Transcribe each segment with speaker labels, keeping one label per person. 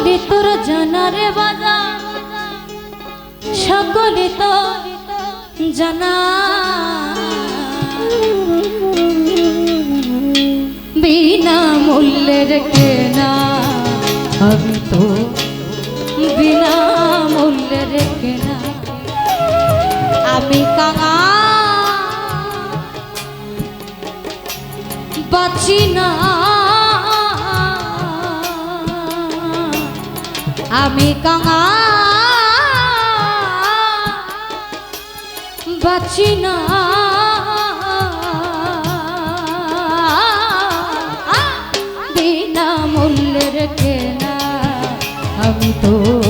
Speaker 1: তোর জানারে বাজা। সকলে তো জানা। বিনা মূল্যের কেনা। আমি তো বিনা মূল্যের কেনা। আমি কাঙা। বাঁচি না। আমি কাঙা। না। কেনা। আমি তো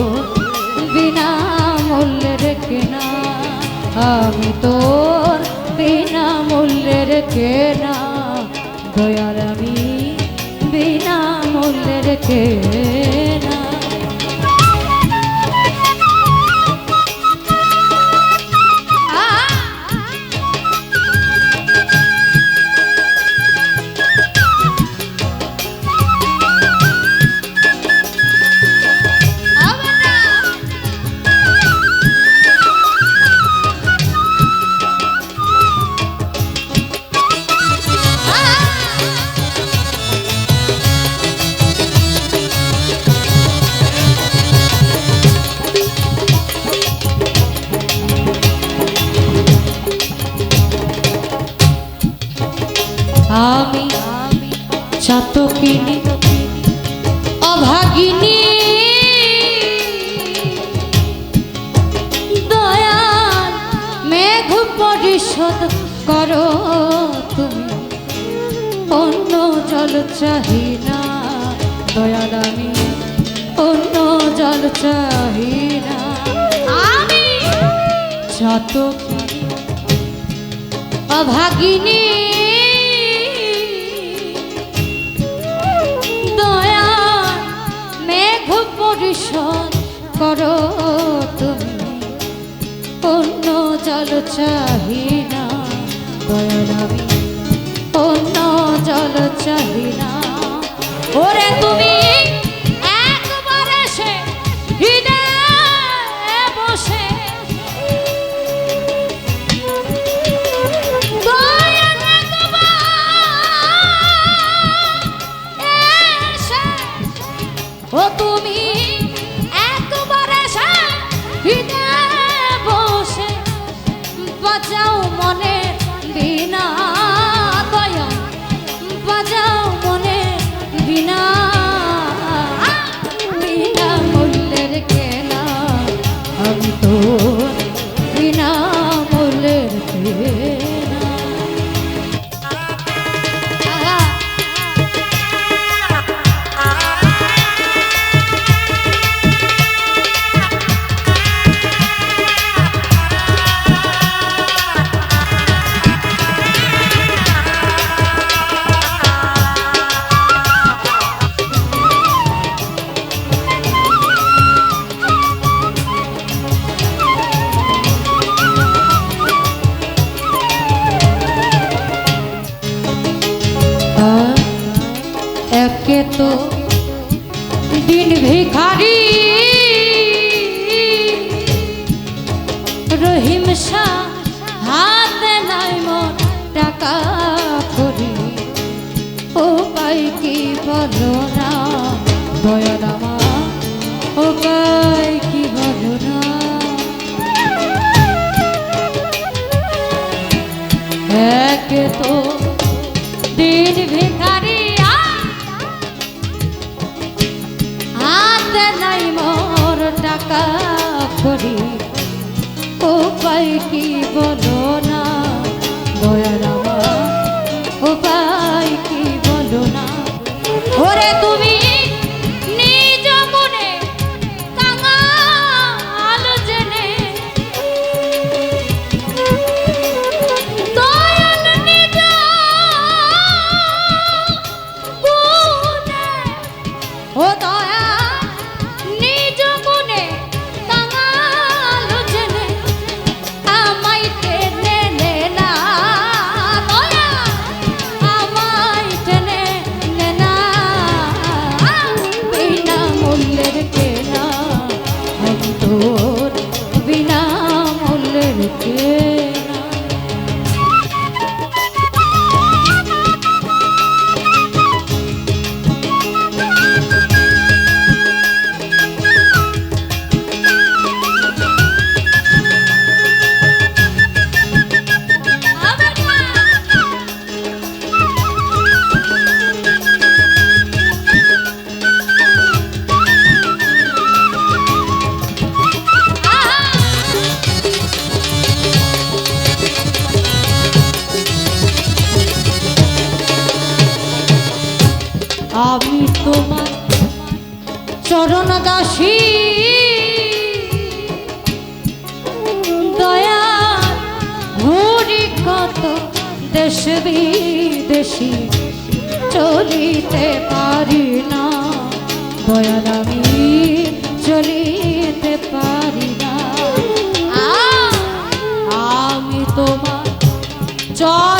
Speaker 1: বিনা মূল্যের কেনা। আমি তোর বিনা মূল্যের কেনা আমি বিনা মূল্যের কেনা। চাতকিনী অভাগিনী দয়াল মেঘ পরিশোধ করো তুমি। অন্য জল চাহি না দয়াল আমি। অন্য জল চাহি না আমি চাতকিনী অভাগিনী পরিশোধ করো তুমি। অন্য জল চাহি না আমি অন্য জল চাহি না ওরে তুমি পাই কি বলো না? দয়াল আমি তোমার চরণ দাসী। দয়া ঘুরি কত দেশ বিদেশি চলিতে পারি না। দয়াল আমি চলিতে পারি না। আমি তোমার চর